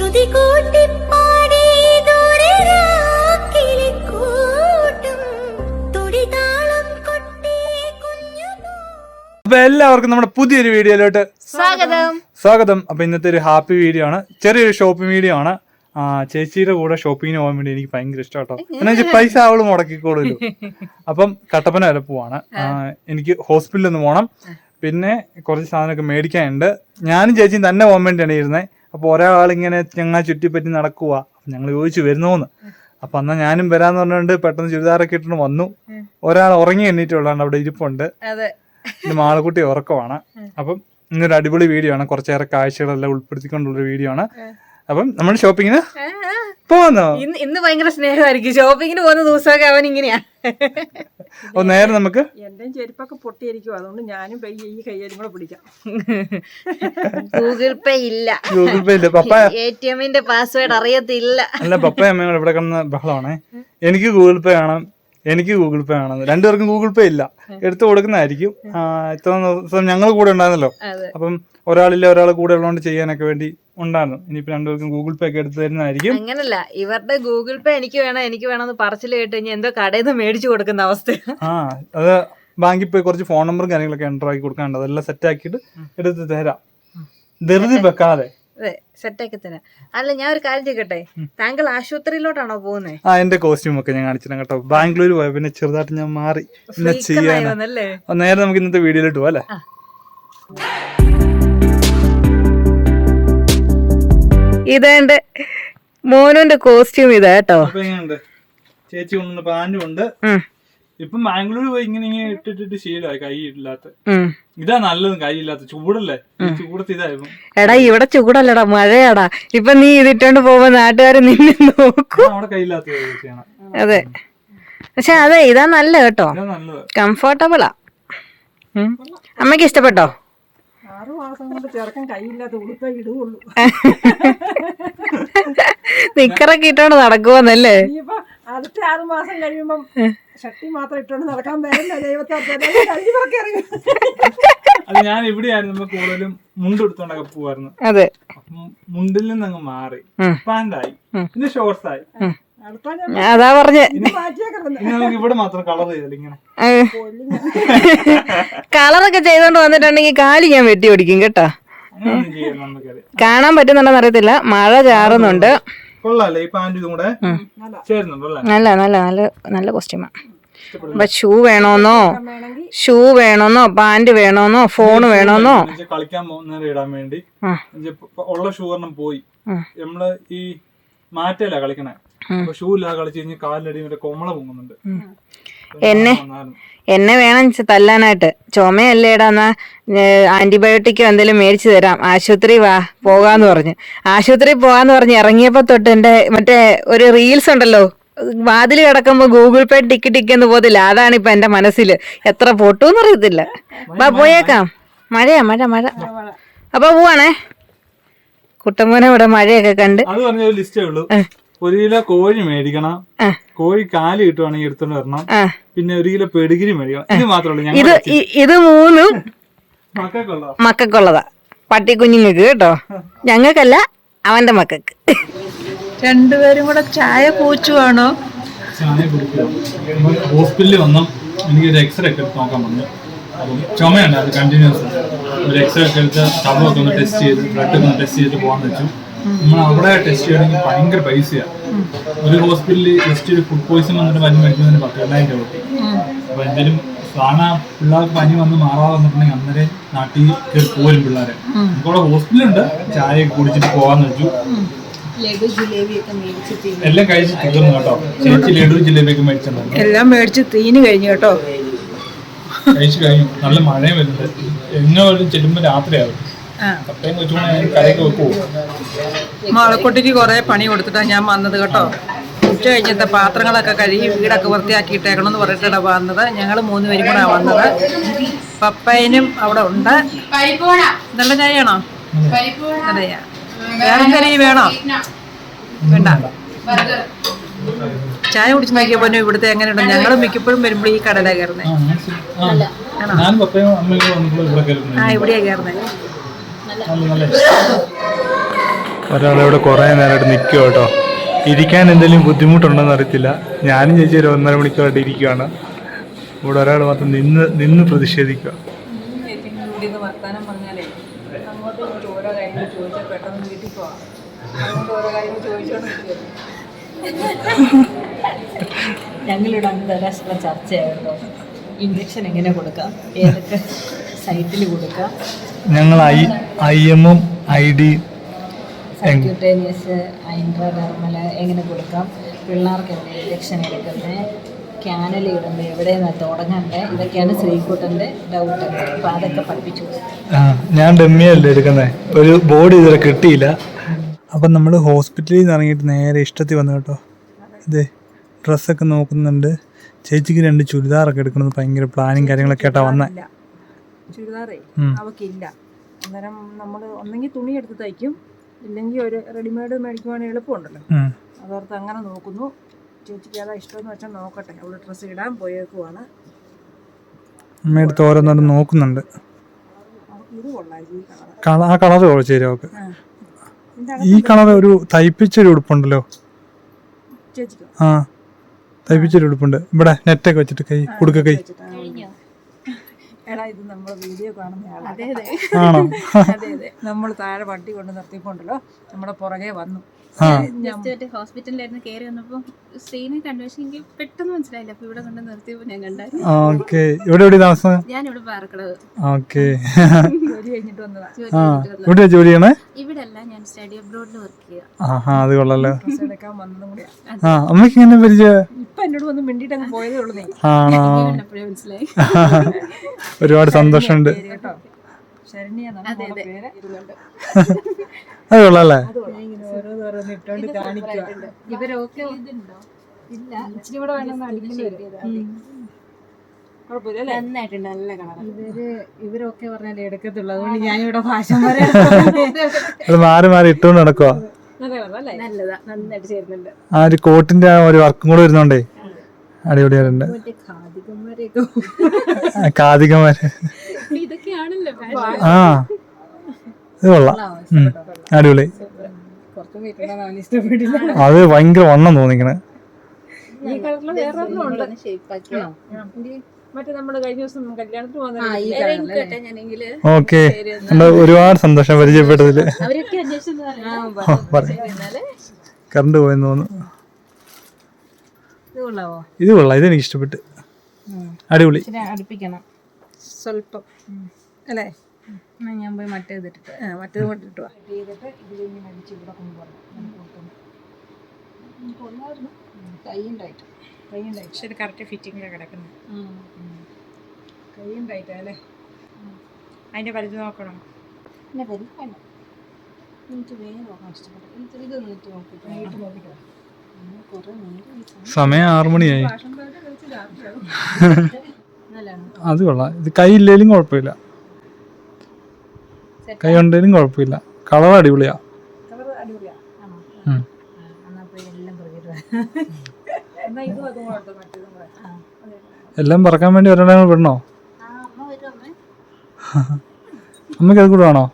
ശ്രുതി കൂട്ടിപ്പാടി ദൂരെ കിളിക്കൂട്ടം തുടിതാളം കൊട്ടി കുഞ്ഞു അപ്പൊ എല്ലാവർക്കും നമ്മുടെ പുതിയൊരു വീഡിയോയിലോട്ട് സ്വാഗതം. സ്വാഗതം. അപ്പൊ ഇന്നത്തെ ഒരു ഹാപ്പി വീഡിയോ ആണ്. ചെറിയൊരു ഷോപ്പിംഗ് വീഡിയോ ആണ്. ആ ചേച്ചിയുടെ കൂടെ ഷോപ്പിങ്ങിന് പോകാൻ വേണ്ടി എനിക്ക് ഭയങ്കര ഇഷ്ടം കേട്ടോ എന്നാ വെച്ചാൽ പൈസ അവൾ മുടക്കിക്കോളൂ അപ്പം കട്ടപ്പന വരെ പോവാണ്. എനിക്ക് ഹോസ്പിറ്റലിൽ ഒന്ന് പോകണം പിന്നെ കുറച്ച് സാധനമൊക്കെ മേടിക്കാനുണ്ട്. ഞാനും ചേച്ചിയും തന്നെ പോകാൻ വേണ്ടിയാണ് ഇരുന്നത് അപ്പൊ ഒരാളിങ്ങനെ ഞങ്ങൾ ചുറ്റിപ്പറ്റി നടക്കുക ഞങ്ങൾ ചോദിച്ചു വരുന്നോന്ന്? അപ്പൊ എന്നാ ഞാനും വരാന്ന് പറഞ്ഞുകൊണ്ട് പെട്ടെന്ന് ചുരിദാറൊക്കെ ഇട്ടിട്ട് വന്നു. ഒരാൾ ഉറങ്ങി എണ്ണീറ്റുള്ളതാണ് അവിടെ ഇരിപ്പുണ്ട്. മാളക്കുട്ടി ഉറക്കമാണ്. അപ്പം ഇങ്ങനൊരു അടിപൊളി വീഡിയോ ആണ്. കുറച്ചേറെ കാഴ്ചകളെല്ലാം ഉൾപ്പെടുത്തിക്കൊണ്ടുള്ള വീഡിയോ ആണ്. അപ്പം നമ്മൾ ഷോപ്പിങ്ങിന് പോവാന്നോ ഇന്ന് ഇന്ന് ഭയങ്കര സ്നേഹമായിരിക്കും. ഷോപ്പിങ്ങിന് പോകുന്ന ദിവസമൊക്കെ അവൻ ഇങ്ങനെയാ. ഓ നേരെ നമുക്ക്? എന്റെ ചെരുപ്പൊക്കെ പൊട്ടിയിരിക്കും അതുകൊണ്ട് ഞാനും പയ്യെ ഈ കയ്യേലും കൂടെ പിടിക്കാം. ഗൂഗിൾ പേ ഇല്ല. ഗൂഗിൾ പേ ഇല്ല. പപ്പ എ ടി എമ്മിന്റെ പാസ്വേഡ് അറിയത്തില്ല. അല്ല പപ്പ അമ്മയും ഇവിടെ കിടന്ന ബഹളമാണേ. എനിക്ക് ഗൂഗിൾ പേ വേണം. എനിക്ക് ഗൂഗിൾ പേ ആണെന്ന്. രണ്ടുപേർക്കും ഗൂഗിൾ പേ ഇല്ല. എടുത്തു കൊടുക്കുന്നതായിരിക്കും. ഇത്ര ദിവസം ഞങ്ങൾ കൂടെ ഉണ്ടായിരുന്നല്ലോ. അപ്പം ഒരാളില്ല ഒരാൾ കൂടെ ഉള്ളതുകൊണ്ട് ചെയ്യാനൊക്കെ വേണ്ടി ഉണ്ടായിരുന്നു. ഇനിയിപ്പോ രണ്ടുപേർക്കും ഗൂഗിൾ പേ ഒക്കെ എടുത്തു തരുന്നതായിരിക്കും. അങ്ങനല്ല. ഇവരുടെ ഗൂഗിൾ പേ എനിക്ക് വേണം എനിക്ക് വേണമെന്ന് പറച്ചിൽ കേട്ട് കഴിഞ്ഞാൽ എന്തോ കടയിൽ നിന്ന് മേടിച്ചു കൊടുക്കുന്ന അവസ്ഥ ആ അത് ബാങ്കിൽ പോയി കുറച്ച് ഫോൺ നമ്പറും കാര്യങ്ങളൊക്കെ എന്റർ ആക്കി കൊടുക്കാണ്ട് അതെല്ലാം സെറ്റ് ആക്കിയിട്ട് എടുത്ത് തരാം. ധൃതി വെക്കാതെ. അതെ സെറ്റാക്കി തരാം അല്ല ഞാൻ ഒരു കാര്യം ചെയ്യട്ടെ താങ്കൾ ആശുപത്രിയിലോട്ടാണോ പോകുന്നത് ആ എന്റെ കോസ്റ്റ്യൂം ഒക്കെ ഞാൻ കാണിച്ചിരുന്നു കേട്ടോ. ബാംഗ്ലൂർ പോയ പിന്നെ ചെറുതായിട്ട് ഞാൻ മാറി പിന്നെ നേരെ നമുക്ക് ഇന്നത്തെ വീഡിയോയിലോട്ട് പോവാം അല്ലേ? ഇതെന്റെ മോനുന്റെ കോസ്റ്റ്യൂം ഇതാ കേട്ടോ. ചേച്ചി കൊണ്ടുവന്ന പാന്റും ഉണ്ട്. ഇപ്പം മാംഗ്ലൂർ പോയി ഇങ്ങനെ ഇങ്ങനെ ഇട്ടിട്ടിട്ട് ശീലമായി കൈ ഇല്ലാത്ത. ഇതാ നല്ലത് കൈ ഇല്ലാത്ത ചൂടല്ലേ? ഈ ചൂടത്ത് ഇതായിരുന്നു. എടാ ഇവിടെ ചൂടല്ലടാ മഴയാടാ. ഇപ്പൊ നീ ഇതിട്ടോണ്ട് പോകുമ്പോ നാട്ടുകാര് നിന്നെ നോക്കും. അവിടെ കൈ ഇല്ലാത്ത അതെ. പക്ഷെ അതെ ഇതാ നല്ല കേട്ടോ. കംഫർട്ടബിളാ അമ്മയ്ക്ക് അമ്മയ്ക്ക് ഇഷ്ടപ്പെട്ടോ? ആറു മാസം കൊണ്ട് ചെറുക്കൻ കൈയില്ലാത്ത ഉടുപ്പേ ഇടുകയുള്ളൂ. നിക്കറൊക്കെ ഇട്ടോണ്ട് നടക്കുവന്നല്ലേ? ഇനിയിപ്പോ അടുത്ത ആറു മാസം കഴിയുമ്പം ഷട്ടി മാത്രം ഇട്ടുകൊണ്ട് നടക്കാൻ പറ്റില്ല ദൈവത്തെ ഇറങ്ങി. അത് ഞാൻ ഇവിടെയായിരുന്നു നമ്മൾ കൂടുതലും മുണ്ട് എടുത്തോണ്ടൊക്കെ പോവായിരുന്നു. അതെ. മുണ്ടിൽ നിന്ന് അങ്ങ് മാറി പാൻഡായി പിന്നെ ഷോർട്സ് ആയി. അതാ പറഞ്ഞേ. മാറ്റിയേക്കുന്നത് ഇനി നമുക്ക് ഇവിടെ മാത്രം കളർ ചെയ്തല്ലോ ഇങ്ങനെ. കളറൊക്കെ ചെയ്തോണ്ട് വന്നിട്ടുണ്ടെങ്കിൽ കാലി ഞാൻ വെട്ടി ഓടിക്കും കേട്ടോ. കാണാൻ പറ്റുന്നുണ്ടെന്ന് അറിയത്തില്ല. മഴ ചാറുന്നുണ്ട്. കൊള്ളാല്ലേ ഈ കൂടെ ചേരുന്നുണ്ടല്ലേ? നല്ല നല്ല നല്ല നല്ല കോസ്റ്റ്യൂമാ അപ്പൊ ഷൂ വേണോന്നോ? ഷൂ വേണോന്നോ? പാന്റ് വേണോന്നോ? ഫോൺ വേണോന്നോ? കളിക്കാൻ ഇടാൻ വേണ്ടി. ഉള്ള ഷൂ ഒരെണ്ണം പോയി. നമ്മൾ ഈ മാറ്റല്ല കളിക്കണേ? ഷൂ ഇല്ലാതെ കളിച്ചു കഴിഞ്ഞാൽ കാലിലടി മറ്റേ കൊമള പൊങ്ങുന്നുണ്ട്. എന്നെ എന്നെ വേണം തല്ലാനായിട്ട്. ചുമയല്ലേ ഇടാ എന്നാ ആന്റിബയോട്ടിക്കോ എന്തെങ്കിലും മേടിച്ചു തരാം. ആശുപത്രി വാ പോകാന്ന് പറഞ്ഞു. ആശുപത്രി പോകാന്ന് പറഞ്ഞ് ഇറങ്ങിയപ്പോ തൊട്ട് എന്റെ മറ്റേ ഒരു റീൽസ് ഉണ്ടല്ലോ. വാതിൽ കിടക്കുമ്പോ ഗൂഗിൾ പേ ടിക്ക് ടിക്ക് എന്ന് പോകത്തില്ല. അതാണ് ഇപ്പൊ എന്റെ മനസ്സിൽ എത്ര പൊട്ടൂന്ന് അറിയത്തില്ല. വാ പോയേക്കാം. മഴയാ മഴ മഴ. അപ്പൊ പോവാണേ. കുട്ടമ്മോനെ ഇവിടെ മഴയൊക്കെ കണ്ട്. അത് പറഞ്ഞ ഒരു ലിസ്റ്റേ ഉള്ളൂ. ഒരു കിലോ കോഴി മേടിക്കണം. കോഴി കാൽ കിട്ടുവാണെങ്കിൽ എടുത്തോണ്ട് വരണം. പിന്നെ ഒരു കിലോ പെടുകിരി മേടിക്കണം. ഇത് മാത്രമേ ഇത് ഇത് മൂന്നും മക്കൾക്കുള്ള മക്കൾക്കുള്ളതാ. പട്ടി കുഞ്ഞുങ്ങൾക്ക് കേട്ടോ ഞങ്ങൾക്കല്ല അവന്റെ മക്കൾക്ക്. രണ്ടുപേരും കൂടെ ചായ പൂച്ചുവാണോ ചായ ഹോസ്പിറ്റലിൽ വന്നു. എനിക്കൊരു എക്സ്റേ ഒക്കെ നോക്കാൻ വന്നു അപ്പം ചുമയുണ്ട്. അത് കണ്ടിന്യൂസ് ഒരു എക്സ്റേ ഒക്കെ എടുത്ത് തവൊക്കെ ഒന്ന് ടെസ്റ്റ് ചെയ്ത് ബ്ലഡ് ഒന്ന് ടെസ്റ്റ് ചെയ്തിട്ട് പോകാൻ വെച്ചു. നമ്മൾ അവിടെ ടെസ്റ്റ് ചെയ്യണമെങ്കിൽ ഭയങ്കര പൈസയാണ് ഒരു ഹോസ്പിറ്റലിൽ ജസ്റ്റ് ഒരു ഫുഡ് പോയിസൺ വന്നിട്ട് പനി മരിക്കുന്നതിന് പത്ത് രണ്ടായിരം രൂപ. അപ്പൊ എന്തെങ്കിലും സാധാരണ പിള്ളേർക്ക് പനി വന്ന് മാറാതെ വന്നിട്ടുണ്ടെങ്കിൽ അന്നേരം നാട്ടിൽ കയറി പോരും പിള്ളേരെ. നമുക്കവിടെ ഹോസ്പിറ്റലുണ്ട്. ചായ കുടിച്ചിട്ട് പോകാന്ന് വെച്ചു. എല്ലാം കഴിച്ച് തീർന്നു കേട്ടോ. ചേച്ചി ലഡു ജിലേബിയൊക്കെ എല്ലാം മേടിച്ച് തീന് കഴിഞ്ഞു കേട്ടോ. കഴിച്ചു കഴിഞ്ഞു. നല്ല മഴയും വരുന്നുണ്ട്. എങ്ങനെ ഒരു ചെല്ലുമ്പോൾ രാത്രിയാവും. ആ. കപ്പയും മാളക്കുട്ടിക്ക് കുറെ പണി കൊടുത്തിട്ടാ ഞാൻ വന്നത് കേട്ടോ. ഉച്ച കഴിഞ്ഞത്തെ പാത്രങ്ങളൊക്കെ കഴുകി വീടൊക്കെ വൃത്തിയാക്കിയിട്ടേക്കണം എന്ന് പറഞ്ഞിട്ടാണ് വന്നത്. ഞങ്ങൾ മൂന്ന് പേരും കൂടെ വന്നത്. പപ്പയനും അവിടെ ഉണ്ട്. നല്ല ചായയാണോ? അതെയാ. വേറെ എന്തെങ്കിലും വേണോ വേണ്ട. ചായ കുടിച്ച് നോക്കിയപ്പോ ഇവിടുത്തെ എങ്ങനെയുണ്ട്? ഞങ്ങൾ മിക്കപ്പോഴും വരുമ്പോൾ ഈ കടയിലാണ് കയറുന്നത്. ആ, ഇവിടെയാ കയറുന്നത് ഒരാളിവിടെ കുറേ നേരമായിട്ട് നിൽക്കുക കേട്ടോ. ഇരിക്കാൻ എന്തെങ്കിലും ബുദ്ധിമുട്ടുണ്ടോന്ന് അറിയത്തില്ല. ഞാനും ചേച്ചി ഒരു ഒന്നര മണിക്കൂറായിട്ട് ഇരിക്കുകയാണ് ഇവിടെ ഒരാൾ മാത്രം നിന്ന് നിന്ന് പ്രതിഷേധിക്കുക വർത്താനം പറഞ്ഞാലേ അങ്ങോട്ടും ഇങ്ങോട്ടും ഓരോ കാര്യങ്ങൾ ചോദിച്ചാൽ പെട്ടെന്ന് അതുകൊണ്ട് ഓരോ കാര്യങ്ങൾ ചോദിച്ചോണ്ടിരിക്കും ഞങ്ങളിവിടെ അന്താരാഷ്ട്ര ചർച്ചയായിരുന്നു. ഇഞ്ചക്ഷൻ എങ്ങനെ കൊടുക്കാം? ഏതൊക്കെ സൈറ്റിൽ കൊടുക്കാം? ഞങ്ങൾ ഐ ഐ എമ്മും ഐ ഡി ഇൻട്രാഡെർമൽ എങ്ങനെ കൊടുക്കാം? പിള്ളേർക്ക് എവിടെ ഇഞ്ചക്ഷൻ എടുക്കുന്നത് ക്യാനൽ ഇടുന്നത് എവിടെ നിന്ന് തുടങ്ങണ്ടേ? ഇതൊക്കെയാണ് ശ്രീകുട്ടന്റെ ഡൗട്ട് അപ്പോൾ അതൊക്കെ പഠിപ്പിച്ചു. ഞാൻ ഡെമ്മിയല്ലേ എടുക്കുന്നത് ഒരു ബോഡി ഇതുവരെ കിട്ടിയില്ല. അപ്പം നമ്മൾ ഹോസ്പിറ്റലിൽ നിന്ന് ഇറങ്ങിയിട്ട് നേരെ ഇഷ്ടത്തിൽ വന്നു കേട്ടോ. ഇതേ ഡ്രസ്സൊക്കെ നോക്കുന്നുണ്ട്. ചേച്ചിക്ക് രണ്ട് ചുരിദാറൊക്കെ എടുക്കുന്നത് ഭയങ്കര പ്ലാനിങ് കാര്യങ്ങളൊക്കെ ആയിട്ടാ വന്നേ. ചുരിദാറേ അവക്കില്ല. അന്നേരം നമ്മൾ ഒന്നെങ്കിൽ തുണി എടുത്ത് തയ്ക്കും. ഇല്ലെങ്കിൽ ഒരു റെഡിമെയ്ഡ് മേടിക്കുവാണെങ്കിൽ എളുപ്പമുണ്ടല്ലോ. അതോർത്ത് അങ്ങനെ നോക്കുന്നു. ചേച്ചിക്ക് അതാ ഇഷ്ടമെന്ന് വെച്ചാൽ നോക്കട്ടെ. അവൾ ഡ്രസ്സ് ഇടാൻ പോയേക്കുവാണ്. അമ്മയെടുത്ത് ഓരോന്നോരം നോക്കുന്നുണ്ട്. അവൾക്ക് ഇത് കൊള്ളാം. ആ കളർ ചേരും എന്താണ് ഈ കളർ ഒരു തയ്പ്പിച്ചൊരു ഉടുപ്പുണ്ടല്ലോ. ആ തയ്പ്പിച്ചൊരു ഉടുപ്പുണ്ട്. ഇവിടെ നെറ്റൊക്കെ വെച്ചിട്ട് കൈ കൊടുക്ക കൈ. എടാ ഇത് നമ്മൾ വീഡിയോ കാണുന്ന നമ്മൾ താഴെ വണ്ടി കൊണ്ട് നിർത്തിക്കൊണ്ടല്ലോ നമ്മുടെ പുറകെ വന്നു. ഹോസ്പിറ്റലിലായിരുന്നു കയറി വന്നപ്പോ സ്ത്രീനെ കണ്ടു പക്ഷെ എനിക്ക് പെട്ടെന്ന് മനസ്സിലായില്ല. അപ്പൊ ഇവിടെ കൊണ്ട് നിർത്തിയപ്പോൾ ഞാൻ കണ്ടായിരുന്നു. ഓക്കെ ഇവിടെ എവിടെ താമസം? ഞാൻ ഇവിടെ പാറക്കടവ്. ഓക്കെ ജോലി കഴിഞ്ഞിട്ട് വന്നതാ. ഇവിടെ ജോലി ചെയ്യണേ? ഇവിടെ അല്ല ഞാൻ സ്റ്റഡി അബ്രോഡിൽ വർക്ക് ചെയ്യാം. ആഹാ അത് കൊള്ളാലോ. പരിചയ? ഇപ്പൊ എന്നോട് വന്ന് മിണ്ടിട്ട് അങ്ങ് പോയതേ ഉള്ളൂ നീ ആണോ മനസ്സിലായി. ഒരുപാട് സന്തോഷമുണ്ട്. ശരണ്യ അത് കൊള്ളാല്ലേ ഇവരൊക്കെ ഇല്ല ഇച്ചിരി കൂടെ അല്ലേ? നന്നായിട്ടുണ്ട് നല്ല കളർ ഇവർ ഇവരൊക്കെ പറഞ്ഞാലേ എടുക്കത്തുള്ളൂ. അതുകൊണ്ട് ഞാനിവിടെ ഭാഷ മാറി മാറി ഇട്ടുകൊണ്ട് നടക്കുക നല്ല നല്ലതാ നന്നായിട്ട് ചേരുന്നുണ്ട്. ആ ഒരു കോട്ടിന്റെ ആ ഒരു വർക്കും കൂടെ വരുന്നോണ്ടേ അടിപൊളിയായിട്ടുണ്ട്. കാതികമാര് ഇതൊക്കെയാണല്ലോ ആ. ഇത് കൊള്ളാം. അടിപൊളി. അത് ഭയങ്കര വണ്ണം തോന്നിക്കണേ. ഓക്കെ. ഒരുപാട് സന്തോഷം പരിചയപ്പെട്ടതിൽ. കറണ്ട് പോയെന്ന് തോന്നുന്നു. ഇത് കൊള്ളാം ഇത് എനിക്ക് ഇഷ്ടപ്പെട്ട്. അടിപൊളി. അടുപ്പിക്കണം. സ്വല്പം. അല്ലേ? ഞാൻ പോയി മറ്റേ ഇതിട്ടിട്ട് ആ മറ്റേത് കൊണ്ടിട്ട് വാ. ചെയ്തിട്ട് ഇത് ഇങ്ങനെ അടിച്ച് ഇവിടെ കൊണ്ടുപോകണം. കൈയും ടൈറ്റ് കൈയും ടൈറ്റ് പക്ഷെ കറക്റ്റ് ഫിറ്റിങ്ങിലാണ് കിടക്കുന്നത് കൈയും ടൈറ്റാ അല്ലേ അതിന്റെ പരിധി നോക്കണം? പിന്നെ വലിപ്പല്ല എനിക്ക് വേഗം നോക്കാൻ ഇഷ്ടപ്പെട്ടു. എനിക്ക് ഇത് നീട്ടി നോക്കിയിട്ട് നീട്ട് നോക്കിട്ടോ കുറേ നേരം ഈ സമയം ആറ് മണിയായി. അത് കൊള്ളാം. ഇത് കൈ ഇല്ലേലും കുഴപ്പമില്ല. കൈ ഉണ്ടെങ്കിലും കുഴപ്പമില്ല. കളർ അടിപൊളിയാ. കളർ അടിപൊളിയാ. ഉം. എന്നാൽ പോയി എല്ലാം പറക്കാൻ വേണ്ടി ഒരാളെ വിടണോ അമ്മയ്ക്ക് അത് കൂടെ വേണോ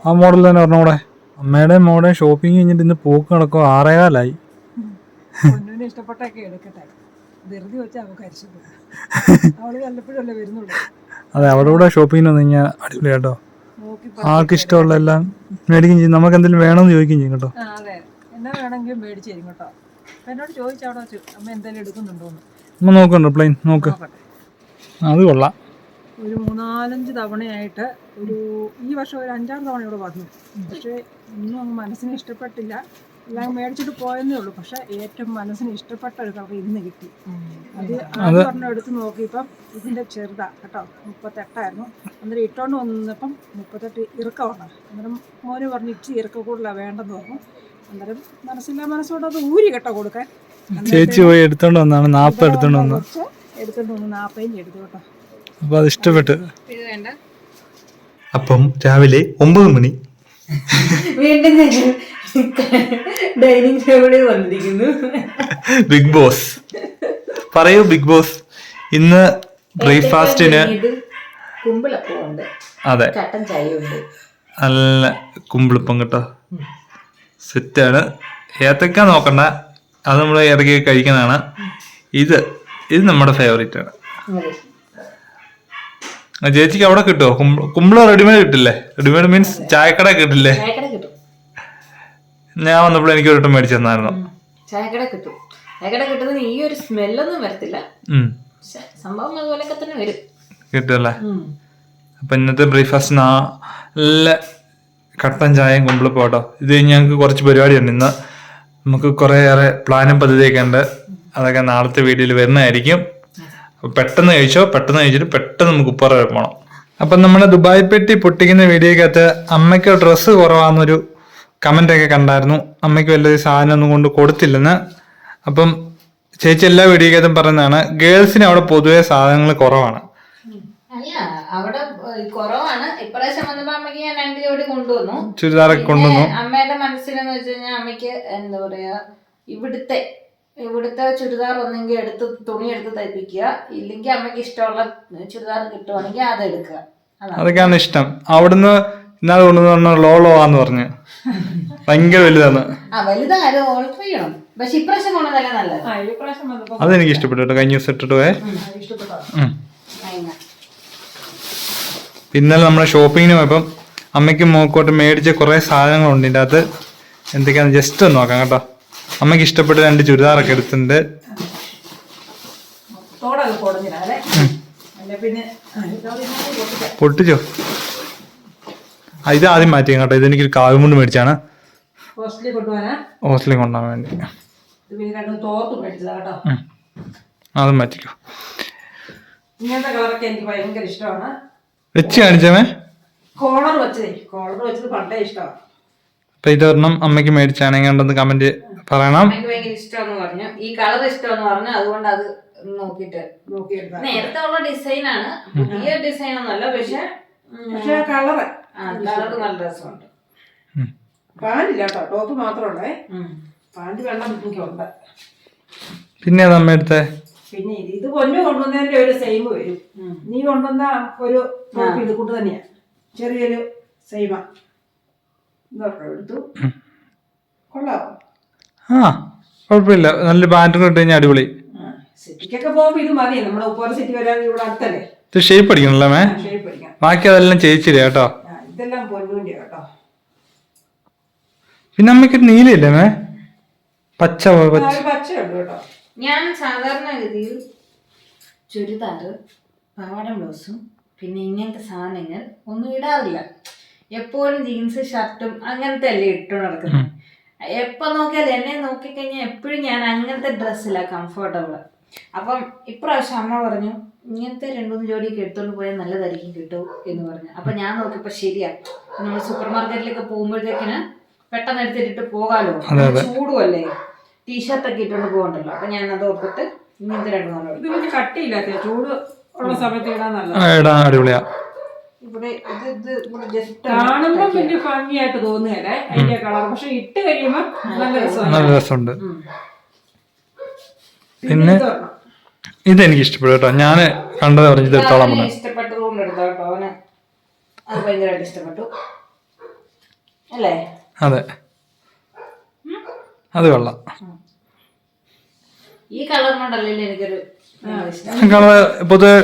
ആ മോഡൽ തന്നെ പറഞ്ഞ കൂടെ. അമ്മയുടെ മോടെ ഷോപ്പിംഗ് കഴിഞ്ഞിട്ട് ഇന്ന് പോക്ക് നടക്കും ആറേകാലായി. ഇഷ്ടപ്പെട്ടൊക്കെ എടുക്കട്ടെ. ധൃതി വെച്ച് അവൾക്ക് അരിച്ചു അവൾ വല്ലപ്പോഴല്ലേ വരുന്നുള്ളൂ. അതെ അവിടെ കൂടെ ഷോപ്പിങ്ങിന് വന്നു കഴിഞ്ഞാൽ അടിപൊളി കേട്ടോ. ആൾക്ക് ഇഷ്ടമുള്ള എല്ലാം മേടിക്കുകയും ചെയ്യും. നമുക്ക് എന്തെങ്കിലും വേണമെന്ന് ചോദിക്കുകയും ചെയ്യും കേട്ടോ. എന്നാ വേണമെങ്കിലും മേടിച്ച് തരും കേട്ടോ. എന്നോട് അമ്മ എന്തെങ്കിലും എടുക്കുന്നുണ്ടോന്ന് അമ്മ നോക്കണ്ടോ പ്ലെയിൻ നോക്ക്. അത് കൊള്ളാം. ഒരു മൂന്നാലഞ്ച് തവണയായിട്ട് ഒരു ഈ വർഷം ഒരു അഞ്ചാറ് തവണ ഇവിടെ വന്നു. പക്ഷേ ഒന്നും അങ്ങ് മനസ്സിന് ഇഷ്ടപ്പെട്ടില്ല. എല്ലാം മേടിച്ചിട്ട് പോയെന്നേ ഉള്ളൂ. പക്ഷെ ഏറ്റവും മനസ്സിന് ഇഷ്ടപ്പെട്ട ഒരു കളർ ഇന്ന് കിട്ടി. അത് ആദ്യം ഒരെണ്ണം എടുത്ത് നോക്കിയപ്പം ഇതിന്റെ ചെറുതാ കേട്ടോ മുപ്പത്തെട്ടായിരുന്നു. അന്നേരം ഇട്ടോണ്ട് വന്നപ്പം മുപ്പത്തെട്ട് ഇറുക്കമാണ്. അന്നേരം മോന് പറഞ്ഞു ഇച്ചി ഇറുക്ക കൂടുതലാണ് വേണ്ടെന്ന് പറഞ്ഞു. അന്നേരം മനസ്സില്ലാ മനസ്സോടെ അത് ഊരി കേട്ടോ കൊടുക്കാൻ. ചേച്ചി പോയി എടുത്തോണ്ട് വന്നാണ് നാപ്പ എടുത്തോണ്ട് വന്നു. എടുത്തോണ്ട് വന്ന് നാപ്പയും എടുത്തു കേട്ടോ. അപ്പൊ അത് ഇഷ്ടപ്പെട്ടു. അപ്പം രാവിലെ ഒമ്പത് മണി. വീണ്ടും ഡൈനിങ് ടേബിളിൽ വന്നിരിക്കുന്നു. Big boss. പറയൂ ബിഗ് ബോസ്. ഇന്ന് ബ്രേക്ക്ഫാസ്റ്റിന് കുമ്പിളപ്പമുണ്ട് അതെ. കട്ടൻ ചായയുണ്ട്. നല്ല കുമ്പിളിപ്പം കേട്ടോ. സെറ്റാണ്. ഏത്തക്ക നോക്കണ്ട. അത് നമ്മൾ ഇറക്കി കഴിക്കുന്നതാണ്. ഇത് ഇത് നമ്മുടെ ഫേവറേറ്റ് ആണ്. ചേച്ചിക്ക് അവിടെ കിട്ടുമോ കുമ്പിള റെഡിമെയ്ഡ് കിട്ടില്ലേ? റെഡിമെയ്ഡ് മീൻസ് ചായക്കട കിട്ടില്ലേ? ഞാൻ വന്നപ്പോൾ എനിക്ക് ഒരു വട്ടം മേടിച്ചു തന്നായിരുന്നു ചായക്കട കിട്ടും. ചായക്കട കിട്ടുന്ന ഈ ഒരു സ്മെല്ലൊന്നും വരത്തില്ല. സംഭവം അതുപോലൊക്കെ തന്നെ വരും. കിട്ടുമല്ലേ അപ്പൊ ഇന്നത്തെ ബ്രേക്ക്ഫാസ്റ്റ് നല്ല കട്ടൻ ചായയും കുമ്പിൾ പോട്ടോ ഇത് കഴിഞ്ഞ് ഞങ്ങൾക്ക് കുറച്ച് പരിപാടിയുണ്ട്. ഇന്ന് നമുക്ക് കുറേയേറെ പ്ലാനും പദ്ധതിയൊക്കെ ഉണ്ട്. അതൊക്കെ നാളത്തെ വീഡിയോയിൽ വരുന്നതായിരിക്കും. പെട്ടെന്ന് കഴിച്ചോ? പെട്ടെന്ന് കഴിച്ചിട്ട് പെട്ടെന്ന് നമുക്ക് ഉപ്പറ പോകണം അപ്പം നമ്മുടെ ദുബായ് പെട്ടി പൊട്ടിക്കുന്ന വീഡിയോക്കകത്ത് അമ്മയ്ക്ക് ഡ്രസ്സ് കുറവാന്നൊരു കമന്റ് ഒക്കെ കണ്ടായിരുന്നു. അമ്മയ്ക്ക് വല്ലൊരു സാധനം ഒന്നും കൊണ്ട് കൊടുത്തില്ലെന്ന്. അപ്പം ചേച്ചി എല്ലാ വീഡിയോക്കകത്തും പറയുന്നതാണ് ഗേൾസിന് അവിടെ പൊതുവെ സാധനങ്ങൾ കുറവാണ്. അല്ല അവിടെ കുറവാണ്. ഇപ്രാവശ്യം വന്നപ്പോ അമ്മയ്ക്ക് ഞാൻ രണ്ട് ജോഡി കൊണ്ടുവന്നു. ചുരിദാറൊക്കെ കൊണ്ടുവന്നു. അമ്മയുടെ മനസ്സിലെന്ന് വെച്ച് കഴിഞ്ഞാൽ അമ്മയ്ക്ക് എന്താ പറയാ ഇവിടുത്തെ ഇവിടുത്തെ ചുരിദാർ ഒന്നെങ്കിൽ എടുത്ത് തുണി എടുത്ത് തയ്പ്പിക്കുക. ഇല്ലെങ്കിൽ അമ്മയ്ക്ക് ഇഷ്ടമുള്ള ചുരിദാർ കിട്ടുവാണെങ്കിൽ അത് എടുക്കുക അതൊക്കെയാണ് ഇഷ്ടം. അവിടുന്ന് ഇന്നാൾ കൊണ്ടുവന്ന ലോളോ ആന്ന് പറഞ്ഞ്. ഭയങ്കര വലുതാണ്. ആ വലുതാരും ഓൾട്ടർ ചെയ്യണം. പക്ഷെ ഇപ്രാവശ്യം കൊണ്ടതല്ല നല്ലത്? ആ ഈ പ്രാവശ്യം വന്നപ്പോ അതെനിക്ക് ഇഷ്ടപ്പെട്ടു കേട്ടോ കഴിഞ്ഞ ദിവസം ഇട്ടിട്ട് പോയേ ഇഷ്ടപ്പെട്ടോ? നമ്മുടെ ഭയങ്കര. ഇന്നലെ നമ്മളെ ഷോപ്പിങ്ങിന് പോയപ്പം അമ്മയ്ക്ക് മോക്കോട്ട് മേടിച്ച കുറേ സാധനങ്ങളുണ്ട് ഇതിന്റെ അകത്ത്. എന്തൊക്കെയാന്ന് ജസ്റ്റ് ഒന്ന് നോക്കാം കേട്ടോ. അമ്മയ്ക്ക് ഇഷ്ടപ്പെട്ട രണ്ട് ചുരിദാറൊക്കെ എടുത്തിട്ടുണ്ട്. തോടൊക്കെ ഇത് ആദ്യം മാറ്റി കേട്ടോ. ഇതെനിക്ക് ഒരു കാവ് മുണ്ട് മേടിച്ചാണ്. ഹോസ്റ്റലിൽ കൊണ്ടുപോകാൻ വേണ്ടി. അത് മാറ്റിക്കോ. ഇങ്ങനത്തെ കളറൊക്കെ എനിക്ക് ഭയങ്കര ഇഷ്ടമാണ്. വെച്ച് കാണിച്ചമേ കോളർ വെച്ചേ കോളർ വെച്ചത് പണ്ടേ ഇഷ്ടമാണ്. അപ്പൊ ഇതൊരെണ്ണം അമ്മയ്ക്ക് മേടിച്ചാണെങ്കിൽ ഉണ്ടെന്ന് കമന്റ് പറയണം. ഇഷ്ടമെന്ന് പറഞ്ഞു. ഈ കളർ ഇഷ്ടമെന്ന് പറഞ്ഞു. അതുകൊണ്ട് അത് നോക്കിയിട്ട് നോക്കിയെടുത്ത നേരത്തെ ഉള്ള ഡിസൈൻ ആണ് പുതിയ ഡിസൈൻ ഒന്നല്ല പക്ഷെ പക്ഷെ കളറ് കളർ നല്ല രസമുണ്ട്. പാന്റില്ല കേട്ടോ ടോപ്പ് മാത്രമുണ്ടേ പാന്റ് വെള്ളം എനിക്കുണ്ട്. പിന്നെ നമ്മ എടുത്ത പിന്നെ ഇത് ഇത് പൊന്നു കൊണ്ടുവന്നതിന്റെ ഒരു സെയിം വരും. നീ കൊണ്ടുവന്ന ഒരു ടോപ്പ് ഇത് കൂട്ട് തന്നെയാ. ചെറിയൊരു സെയിമാ എടുത്തു. കൊള്ളാമോ ആ കുഴപ്പമില്ല. നല്ല പാന്റ് ഇട്ട് കഴിഞ്ഞാൽ അടിപൊളി. സിറ്റിക്കൊക്കെ പോകുമ്പോ ഇത് മതി നമ്മുടെ ഉപ്പാറ സിറ്റി വരാൻ ഇവിടെ അടുത്തല്ലേ? ഇത് ഷേപ്പ് അടിക്കണല്ലേ മേ ബാക്കി അതെല്ലാം ചേച്ചിരി കേട്ടോ. ഇതെല്ലാം പൊന്നുവിന്റെ കേട്ടോ. പിന്നെ അമ്മയ്ക്ക് ഒരു നീലയില്ലേ മേ? പച്ച പച്ച. പച്ചയുണ്ട് കേട്ടോ. ഞാൻ സാധാരണഗതിയിൽ ചുരിദാർ പാവാട ബ്ലൗസും പിന്നെ ഇങ്ങനത്തെ സാധനങ്ങൾ ഒന്നും ഇടാറില്ല. എപ്പോഴും ജീൻസ് ഷർട്ടും അങ്ങനത്തെ അല്ലേ ഇട്ടു നടക്കുന്നത്. എപ്പോൾ നോക്കിയാലും എന്നെ നോക്കിക്കഴിഞ്ഞാൽ എപ്പോഴും ഞാൻ അങ്ങനത്തെ ഡ്രസ്സിലാണ് കംഫർട്ടബിൾ അപ്പം ഇപ്രാവശ്യം അമ്മ പറഞ്ഞു ഇങ്ങനത്തെ രണ്ടുമൂന്ന് ജോഡിയൊക്കെ എടുത്തോണ്ട് പോയാൽ നല്ലതായിരിക്കും കിട്ടും എന്ന് പറഞ്ഞു. അപ്പം ഞാൻ നോക്കിയപ്പോൾ ശരിയാ. നമ്മൾ സൂപ്പർ മാർക്കറ്റിലൊക്കെ പോകുമ്പോഴത്തേക്കിന് പെട്ടെന്ന് എടുത്തിട്ടിട്ട് പോകാലോ. ചൂടുമല്ലേ ടീഷർട്ടൊക്കെ ഇട്ടുകൊണ്ട് പോകണ്ടല്ലോ. അപ്പം ഞാൻ അത് ഓർത്തിട്ട് ഇങ്ങനത്തെ രണ്ട് മൂന്ന് ഇത് വലിയ കട്ടിയില്ലാത്ത? ചൂട് ഉള്ള സമയത്ത് ഇടാൻ നല്ല ആ, ഇടാൻ അടിപൊളിയാ. ഇവിടെ ഇത് ഇത് ഇവിടെ ജസ്റ്റ് കാണുമ്പോ വലിയ ഭംഗിയായിട്ട് തോന്നുകയല്ലേ അതിന്റെ കളർ. പക്ഷെ ഇട്ട് കഴിയുമ്പോ നല്ല രസമാണ്. നല്ല രസമുണ്ട്. പിന്നെ. ഇതെനിക്ക് ഇഷ്ടപ്പെടും കേട്ടോ. ഞാൻ കണ്ടത് പറഞ്ഞത് എടുത്തോളാം പറഞ്ഞു. ഇഷ്ടപ്പെട്ടത് കൊണ്ട് എടുത്തോ കേട്ടോ. അവന് അത് ഭയങ്കരമായിട്ട് ഇഷ്ടപ്പെട്ടു. അല്ലേ? അതെ. അത് കൊള്ളാം. ഈ എനിക്കൊരു കളർ പൊതുവെ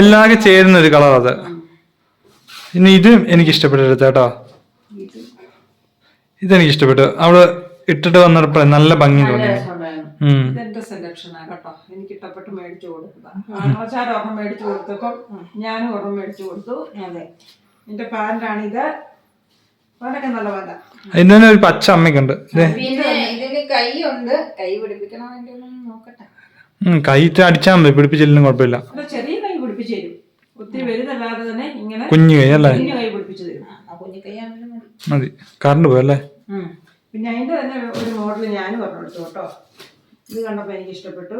എല്ലാവർക്കും ചേരുന്ന ഒരു കളർ അത്. പിന്നെ ഇത് എനിക്ക് ഇഷ്ടപ്പെട്ടു കേട്ടോ ഇതെനിക്ക് ഇഷ്ടപ്പെട്ടു അവൾ ഇട്ടിട്ട് വന്നപ്പോഴേ നല്ല ഭംഗി തോന്നി. ഇതെന്റെ സെലക്ഷനാ കേട്ടോ. എനിക്ക് ഇഷ്ടപ്പെട്ട് മേടിച്ചു കൊടുത്തതാ. ആങ്ങളച്ചാർ ഒരെണ്ണം മേടിച്ചു കൊടുത്തപ്പോ ഞാനും ഒരെണ്ണം മേടിച്ചു കൊടുത്തു. അതെ. എന്റെ പാന്റാണിത് അവനൊക്കെ നല്ല പാന്റാ. ഇതിന് ഒരു പച്ച അമ്മയ്ക്കുണ്ട്. ദേ, പിന്നെ ഇതിന് കൈ ഉണ്ട് കൈ പിടിപ്പിക്കണോ നോക്കട്ടെ. കൈ അടിച്ചാൽ മതി. പിടിപ്പിച്ചില്ലും കുഴപ്പമില്ല. ചെറിയ കൈ പിടിപ്പിച്ചു തരും. ഒത്തിരി വലുതല്ലാതെ തന്നെ ഇങ്ങനെ കുഞ്ഞു കൈ അല്ലേ? കുഞ്ഞു കൈ പിടിപ്പിച്ചു തരും. ആ കുഞ്ഞു കൈ മതി. മതി. കറണ്ട് പോയല്ലേ? പിന്നെ അതിന്റെ തന്നെ ഒരു മോഡൽ ഞാനും പറഞ്ഞു കൊടുത്തു കേട്ടോ. ഇത് കണ്ടപ്പോൾ എനിക്ക് ഇഷ്ടപ്പെട്ടു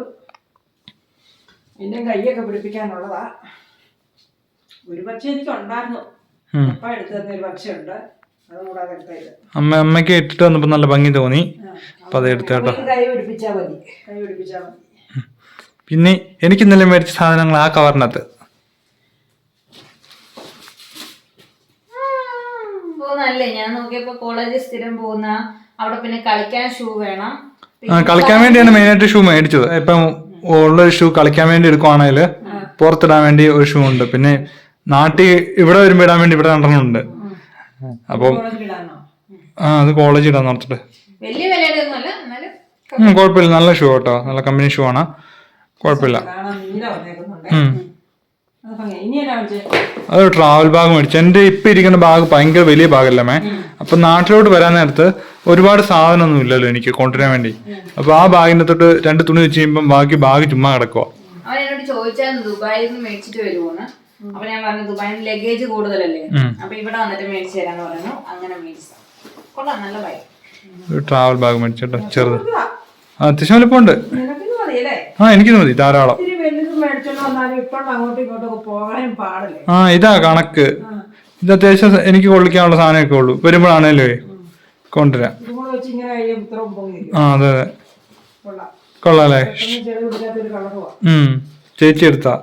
എന്റെ കൈയൊക്കെ പിടിപ്പിക്കാനുള്ളതാ. ഒരു പക്ഷേ എനിക്ക് ഉണ്ടായിരുന്നു. അപ്പ എടുത്തു തന്ന ഒരു പക്ഷേ ഉണ്ട് അമ്മ അമ്മയ്ക്ക് ഇട്ടിട്ട് വന്നപ്പോ നല്ല ഭംഗി തോന്നി. അപ്പൊ അത് എടുത്തു കേട്ടോ. മതി. കൈ പിന്നെ എനിക്ക് ഇന്നലെ മേടിച്ച സാധനങ്ങൾ ആ കവറിനകത്ത്. പോകുന്നതല്ലേ ഞാൻ നോക്കിയപ്പോ കോളേജിൽ സ്ഥിരം പോകുന്ന അവിടെ പിന്നെ കളിക്കാൻ ഷൂ വേണം. കളിക്കാൻ വേണ്ടിയാണ് മെയിൻ ആയിട്ട് ഷൂ മേടിച്ചത്. ഇപ്പം ഉള്ളൊരു ഷൂ കളിക്കാൻ വേണ്ടി എടുക്കുവാണെങ്കിൽ പുറത്തിടാൻ വേണ്ടി ഒരു ഷൂ ഉണ്ട്. പിന്നെ നാട്ടിൽ ഇവിടെ വരുമ്പോൾ ഇടാൻ വേണ്ടി ഇവിടെ രണ്ടെണ്ണം ഉണ്ട് അപ്പം ആ അത് കോളേജ് ഇടാൻ ഓർത്തിട്ട് കുഴപ്പമില്ല. നല്ല ഷൂ കേട്ടോ. നല്ല കമ്പനി ഷൂ ആണ്. കുഴപ്പമില്ല. അത് അതൊരു ട്രാവൽ ബാഗ് മേടിച്ചു. എന്റെ ഇപ്പം ഇരിക്കുന്ന ബാഗ് ഭയങ്കര വലിയ ബാഗല്ലേ മേ? അപ്പൊ നാട്ടിലോട്ട് വരാൻ നേരത്ത് ഒരുപാട് സാധനമൊന്നും ഇല്ലല്ലോ എനിക്ക് കൊണ്ടുവരാൻ വേണ്ടി. അപ്പൊ ആ ബാഗിന്റെ തൊട്ട് രണ്ട് തുണി വെച്ച് കഴിയുമ്പോൾ ബാക്കി ബാഗ് ചുമ്മാ കിടക്കുക അവൻ എന്നോട് ചോദിച്ചാൽ ദുബായിൽ നിന്ന് മേടിച്ചിട്ട് വരുമോന്ന് അപ്പൊ ഞാൻ പറഞ്ഞു ദുബായിൽ ലഗേജ് കൂടുതലല്ലേ. അപ്പൊ ഇവിടെ വന്നിട്ട് മേടിച്ചു തരാന്ന് പറഞ്ഞു. അങ്ങനെ മേടിച്ച കൊള്ളാം നല്ല ബൈ ട്രാവൽ ബാഗ് മേടിച്ചിട്ടോ ചെറുത്. ആ, അത്യാവശ്യം വലിപ്പമുണ്ട് ആ എനിക്കിത് മതി ധാരാളം. ആ ഇതാ കണക്ക്. ഇത് അത്യാവശ്യം എനിക്ക് കൊള്ളിക്കാനുള്ള സാധനമൊക്കെ ഉള്ളൂ. വരുമ്പോഴാണേലേ കൊണ്ടുവരാം. ആ അതെ അതെ. കൊള്ളാം. കൊള്ളാല്ലേ? ഉം ചേച്ചി എടുത്താ.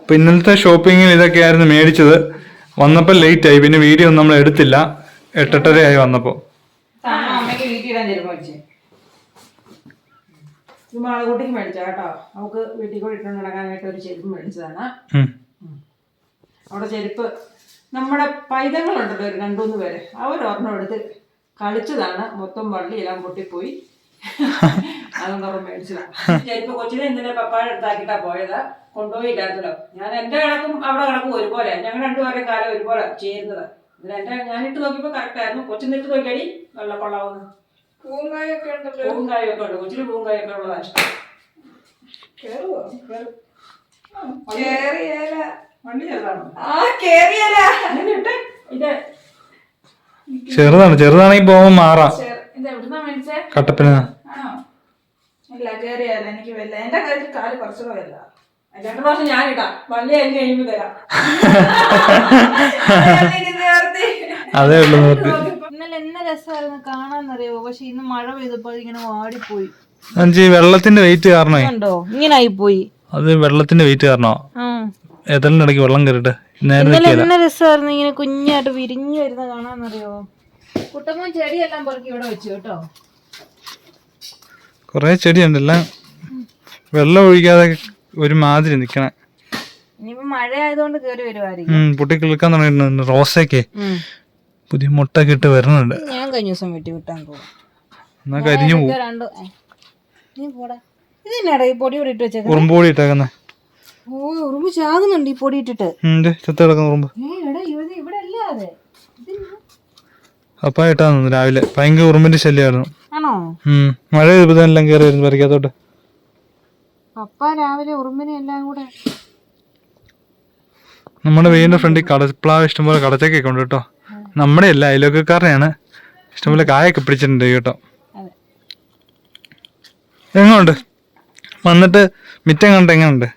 അപ്പൊ ഇന്നലത്തെ ഷോപ്പിങ്ങിൽ ഇതൊക്കെയായിരുന്നു മേടിച്ചത്. വന്നപ്പോൾ ലേറ്റ് ആയി. പിന്നെ വീഡിയോ ഒന്നും നമ്മൾ എടുത്തില്ല. എട്ടെട്ടരയായി വന്നപ്പോ. ഇത് മാളകുട്ടിക്ക് മേടിച്ച കേട്ടോ. നമുക്ക് വീട്ടിൽ കൂടി ഇട്ടുകൊണ്ട് നടക്കാനായിട്ട് ഒരു ചെരുപ്പ് മേടിച്ചതാണ്. അവിടെ ചെരുപ്പ് നമ്മുടെ പൈതങ്ങളുണ്ടല്ലോ ഒരു രണ്ടുമൂന്ന് പേര്. അവരൊരെണ്ണം എടുത്ത് കളിച്ചതാണ്. മൊത്തം വള്ളിയെല്ലാം പൊട്ടിപ്പോയി. അതൊന്നും മേടിച്ചതാണ് ചെരുപ്പ് കൊച്ചിനെ ഇന്നലെ പപ്പായുടെ അടുത്താക്കിട്ടാ പോയത്? കൊണ്ടുപോയില്ലാത്തല്ലോ ഞാൻ എന്റെ കണക്കും അവിടെ കണക്കും ഒരുപോലെ. ഞങ്ങൾ രണ്ടുപേരുടെ കാലം ഒരുപോലെ ചേരുന്നത്. എന്റെ ഞാൻ ഇട്ട് നോക്കിയപ്പോ കറക്റ്റ് ആയിരുന്നു. കൊച്ചിന് ഇട്ട് നോക്കിയടി വെള്ള കൊള്ളാവുന്നു പൂങ്കായൊക്കെ ഉണ്ടല്ലോ. പൂങ്കായൊക്കെ ഉണ്ട്. കൊച്ചിന് പൂങ്കായൊക്കെ ഉള്ളതാണ് ഇഷ്ടം. കേറുവോ? കേറും. ചെറുതാണോ? ചെറുതാണെങ്കിൽ പോകുമ്പോ മാറാം. കട്ടപ്പന ഇല്ല കേറിയല്ല എനിക്ക് വല്ല എന്റെ കാര്യത്തിൽ കാൽ കുറച്ചുകൂടെ വല്ല രണ്ടു പ്രാവശ്യം ഞാനിടാം വള്ളി അരിഞ്ഞ് കഴിയുമ്പോ തരാം. അതേ ഉള്ളു ഇന്നലെ എന്ന രസമായിരുന്നു കാണാന്നറിയോ? പക്ഷെ ഇന്ന് മഴ പെയ്തപ്പോ ഇങ്ങനെ വാടിപ്പോയി. അഞ്ചി വെള്ളത്തിന്റെ വെയിറ്റ് കാരണോ കണ്ടോ ഇങ്ങനെ പോയി അത് വെള്ളത്തിന്റെ വെയിറ്റ് കാരണോ? ഏതെല്ലാം ഇടയ്ക്ക് വെള്ളം കയറിട്ട് ഇന്നലെ എന്ന രസമായിരുന്നു ഇങ്ങനെ കുഞ്ഞായിട്ട് വിരിഞ്ഞു വരുന്ന കാണാന്നറിയോ? കുട്ടമ്മ ചെടിയെല്ലാം പെറുക്കി ഇവിടെ വെച്ചു കേട്ടോ. കൊറേ ചെടിയുണ്ട് എല്ലാം വെള്ളം ഒഴിക്കാതെ ഒരു മാതിരി നിക്കണേ. ഇനിയിപ്പോ മഴ ആയതുകൊണ്ട് കേറി വരുമായിരിക്കും ഉം പൊട്ടി കിളിക്കാൻ തുടങ്ങിയിട്ടുണ്ട് റോസയൊക്കെ പുതിയ മുട്ട കിട്ട് വരുന്നുണ്ട്. ഞാൻ കഴിഞ്ഞ ദിവസം വെട്ടി വിട്ടാൻ പോകും എന്നാ കരിഞ്ഞു പോകും ഉറുമ്പോടി ഇട്ടേക്കുന്നേ. ഓ ഉറുമ്പ് ചാകുന്നുണ്ട് ഈ പൊടി ഇട്ടിട്ട് ചത്ത കിടക്കുന്ന ഉറുമ്പ്. അപ്പ ഇട്ടാ രാവിലെ. ഭയങ്കര ഉറുമ്പിന്റെ ശല്യമായിരുന്നു. മഴ പെയ്തപ്പോ എല്ലാം കയറി വരുന്നു പറിക്കാത്തോട്ട് പപ്പ രാവിലെ ഉറുമ്പിനെ എല്ലാം കൂടെ. നമ്മുടെ വീടിന്റെ ഫ്രണ്ടിൽ കടപ്ലാവ് ഇഷ്ടംപോലെ കടച്ചൊക്കെ ഉണ്ട് കേട്ടോ. നമ്മുടെ അല്ല അയലോക്കാരനെയാണ് ഇഷ്ടംപോലെ കായൊക്കെ പിടിച്ചിട്ടുണ്ട് കേട്ടോ എങ്ങോണ്ട് വന്നിട്ട് മിറ്റം കണ്ട് എങ്ങനെയുണ്ട്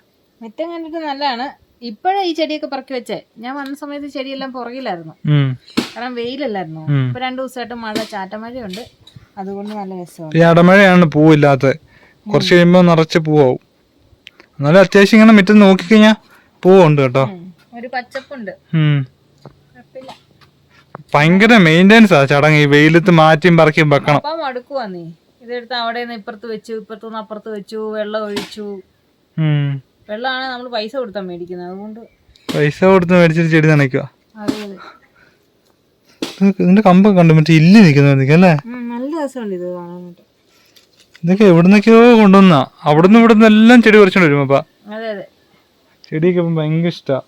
മുറ്റം കണ്ടിട്ട് നല്ലതാണ്. ഇപ്പോഴാ ഈ ചെടിയൊക്കെ പറക്കി വെച്ചേ. ഞാൻ വന്ന സമയത്ത് ചെടിയെല്ലാം പുറകിലായിരുന്നു. കാരണം വെയിലല്ലായിരുന്നു. ഇപ്പൊ രണ്ടു ദിവസമായിട്ട് മഴ ചാറ്റമഴയുണ്ട്. അതുകൊണ്ട് നല്ല രസമാണ്. ഈ അടമഴയാണ് പൂവില്ലാത്ത. കുറച്ച് കഴിയുമ്പോൾ നിറച്ച് പൂവാവും. എന്നാലും അത്യാവശ്യം ഇങ്ങനെ മുറ്റം കഴിഞ്ഞാ പൂവുണ്ട് കേട്ടോ. ഒരു പച്ചപ്പുണ്ട്. ഭയങ്കര മെയിന്റെനൻസ് ആ ചടങ്ങ്. ഈ വെയിലത്ത് മാറ്റിയും പറക്കിയും വെക്കണം. അപ്പം അടുക്കുവാ നീ. ഇതെടുത്ത് അവിടെ നിന്ന് ഇപ്പുറത്ത് വെച്ചു ഇപ്പുറത്ത് നിന്ന് അപ്പുറത്ത് വെച്ചു വെള്ളം ഒഴിച്ചു. വെള്ളമാണ് നമ്മൾ പൈസ കൊടുത്താൽ മേടിക്കുന്നത്. അതുകൊണ്ട് പൈസ കൊടുത്ത് മേടിച്ചിട്ട് ചെടി നനയ്ക്കുക ഇതിന്റെ കമ്പൊക്കെ കണ്ടു മറ്റേ ഇല്ല നിൽക്കുന്ന അല്ലേ? നല്ല രസമുണ്ട് ഇത് കാണാനായിട്ട്. ഇതൊക്കെ എവിടുന്നൊക്കെയോ കൊണ്ടുവന്നാ. അവിടുന്ന് ഇവിടുന്ന് എല്ലാം ചെടി പറിച്ചോണ്ട് വരും അപ്പ. ചെടിയൊക്കെ ഭയങ്കര ഇഷ്ടമാണ്